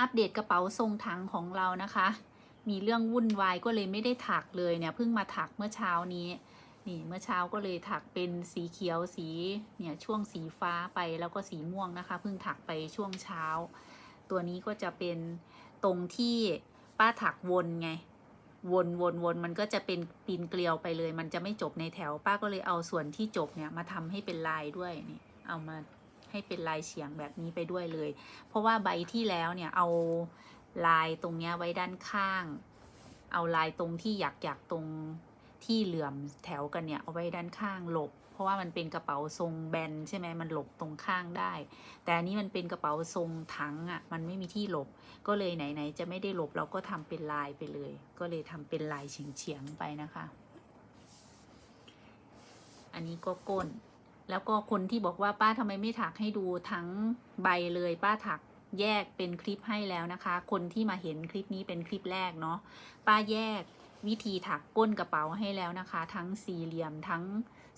อัปเดตกระเป๋าทรงถังของเรานะคะ มีเรื่องวุ่นวายก็เลยไม่ได้ถักเลยเนี่ยเพิ่งมาถักเมื่อเช้านี้ นี่เมื่อเช้าก็เลยถักเป็นสีเขียวสีเนี่ยช่วงสีฟ้าไปแล้วก็สีม่วงนะคะเพิ่งถักไปช่วงเช้า ตัวนี้ก็จะเป็นตรงที่ป้าถักวนไง วนวนวนมันก็จะเป็นปีนเกลียวไปเลย มันจะไม่จบในแถว ป้าก็เลยเอาส่วนที่จบเนี่ยมาทำให้เป็นลายด้วยนี่เอามา ให้เป็นลายเฉียงแบบนี้ไปด้วยเลย เพราะว่าใบที่แล้วเนี่ยเอาลายตรงเนี้ยไว้ด้านข้าง เอาลายตรงที่อยากอยากตรงที่เหลื่อมแถวกันเนี่ยเอาไว้ด้านข้างหลบ เพราะว่ามันเป็นกระเป๋าทรงแบนใช่ไหมมันหลบตรงข้างได้ แต่อันนี้มันเป็นกระเป๋าทรงถังอะ่ะมันไม่มีที่หลบ ก็เลยไหนๆจะไม่ได้หลบเราก็ทำเป็นลายไปเลย ก็เลยทำเป็นลายเฉียงๆไปนะคะ อันนี้ก็ก้น แล้วก็คนที่บอกว่าป้าทำไมไม่ถักให้ดูทั้งใบเลยป้าถักแยกเป็นคลิปให้แล้วนะคะ คนที่มาเห็นคลิปนี้เป็นคลิปแรกเนาะป้าแยก วิธีถักก้นกระเป๋าให้แล้วนะคะ ทั้งสี่เหลี่ยมทั้ง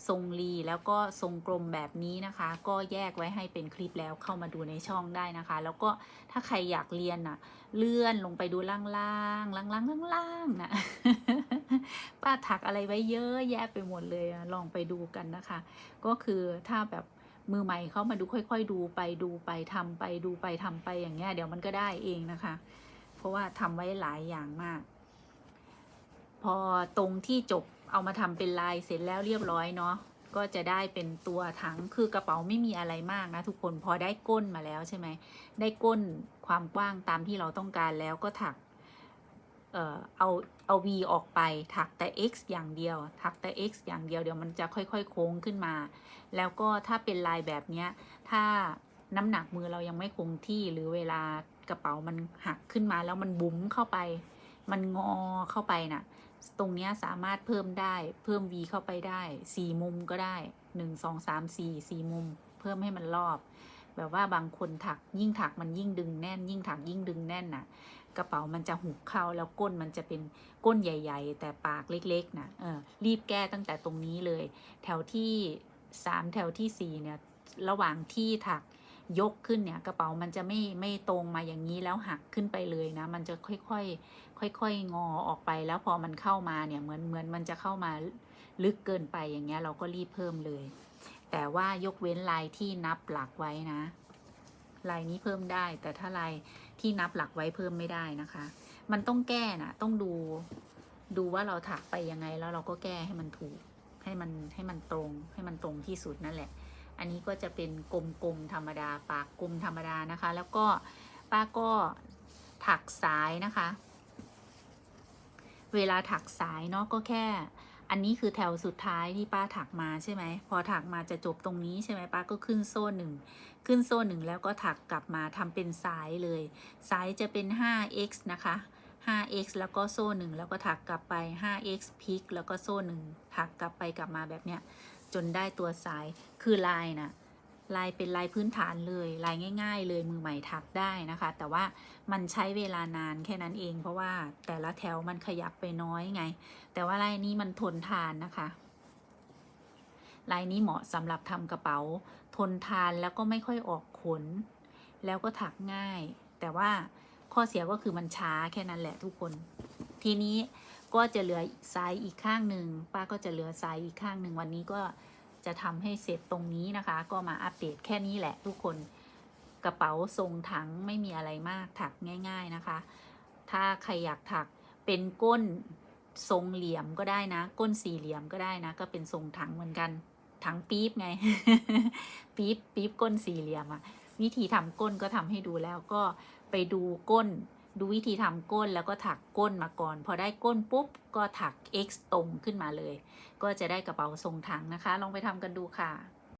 ทรงรีแล้วก็ทรงกลมแบบนี้นะคะ ก็แยกไว้ให้เป็นคลิปแล้วเข้ามาดูในช่องได้นะคะ แล้วก็ถ้าใครอยากเรียนน่ะ เลื่อนลงไปดูล่างๆล่างๆล่างๆนะป้าถักอะไรไว้เยอะแยะไปหมดเลยลองไปดูกันนะคะ ก็คือถ้าแบบมือใหม่เข้ามาดูค่อย ๆ ดูไปดูไปทำไปดูไปทำไปอย่างเงี้ยเดี๋ยวมันก็ได้เองนะคะ เพราะว่าทำไว้หลายอย่างมาก พอตรงที่จบเอามาทำเป็นลายเสร็จแล้วเรียบร้อยเนาะก็จะได้เป็นตัวถังคือกระเป๋าไม่มีอะไรมากนะทุกคนพอได้ก้นมาแล้วใช่ไหมได้ก้นความกว้างตามที่เราต้องการแล้วก็ถักเอ่อเอาเอา V ออกไปถักแต่ X อย่างเดียว ถักแต่ X อย่างเดียวเดี๋ยวมันจะค่อยๆ โค้งขึ้นมา แล้วก็ถ้าเป็นลายแบบนี้ถ้าน้ำหนักมือเรายังไม่คงที่หรือเวลากระเป๋ามันหักขึ้นมาแล้วมันบุ๋มเข้าไป มันงอเข้าไปน่ะ ตรงนี้สามารถเพิ่มได้ เพิ่ม V เข้าไปได้สี่มุมก็ได้หนึ่งสองสามสี่สี่มุม เพิ่มให้มันรอบ แบบว่าบางคนถักยิ่งถักมันยิ่งดึงแน่น ยิ่งถักยิ่งดึงแน่นน่ะ กระเป๋ามันจะหุบเข้าแล้วก้นมันจะเป็นก้นใหญ่ ๆ แต่ปากเล็กๆนะเออรีบแก้ตั้งแต่ตรงนี้เลย แถวที่สามแถวที่สี่เนี่ยระหว่างที่ถัก ยกขึ้นเนี่ยกระเป๋ามันจะไม่ไม่ตรงมาอย่างนี้แล้วหักขึ้นไปเลยนะ มันจะค่อยๆค่อยๆงอออกไปแล้วพอมันเข้ามาเนี่ยเหมือนเหมือนมันจะเข้ามาลึกเกินไปอย่างเงี้ยเราก็รีบเพิ่มเลย แต่ว่ายกเว้นลายที่นับหลักไว้นะลายนี้เพิ่มได้ แต่ถ้าลายที่นับหลักไว้เพิ่มไม่ได้นะคะ มันต้องแก้นะต้องดูดูว่าเราถักไปยังไงแล้วเราก็แก้ให้มันถูกให้มันให้มันตรงให้มันตรงที่สุดนั่นแหละ อันนี้ก็จะเป็นกลมๆธรรมดาปากกลมธรรมดานะคะ แล้วก็ป้าก็ถักสายนะคะ เวลาถักสายเนาะก็แค่ อันนี้คือแถวสุดท้ายที่ป้าถักมาใช่ไหมพอถักมาจะจบตรงนี้ใช่ไหมป้าก็ขึ้นโซ่หนึ่งขึ้นโซ่หนึ่งแล้วก็ถักกลับมาทำเป็นสายเลยสายจะเป็น 5x นะคะ 5x แล้วก็โซ่หนึ่งแล้วก็ถักกลับไป 5x พลิกแล้วก็โซ่หนึ่งถักกลับไปกลับมาแบบเนี้ย จนได้ตัวสายคือลายนะลายเป็นลายพื้นฐานเลยลายง่าย ๆ เลยมือใหม่ถักได้นะคะ แต่ว่ามันใช้เวลานานแค่นั้นเอง เพราะว่าแต่ละแถวมันขยับไปน้อยไง แต่ว่าลายนี้มันทนทานนะคะลายนี้เหมาะสำหรับทำกระเป๋า ทนทานแล้วก็ไม่ค่อยออกขน แล้วก็ถักง่าย แต่ว่าข้อเสียก็คือมันช้าแค่นั้นแหละทุกคน ทีนี้ ก็จะเหลือซ้ายอีกข้างหนึ่งป้าก็จะเหลือซ้ายอีกข้างหนึ่งวันนี้ก็จะทำให้เสร็จตรงนี้นะคะ ก็มาอัปเดตแค่นี้แหละทุกคนกระเป๋าทรงถังไม่มีอะไรมากถักง่าย ๆนะคะ ถ้าใครอยากถักเป็นก้นทรงเหลี่ยมก็ได้นะ ก้นสี่เหลี่ยมก็ได้นะ ก็เป็นทรงถังเหมือนกัน ถังปี๊บไง ปี๊บปี๊บก้นสี่เหลี่ยมอะวิธีทำก้นก็ทำให้ดูแล้วก็ไปดูก้น ดูวิธีทำก้นแล้วก็ถักก้นมาก่อน พอได้ก้นปุ๊บก็ถัก x ตรงขึ้นมาเลย ก็จะได้กระเป๋าทรงถังนะคะ ลองไปทำกันดูค่ะ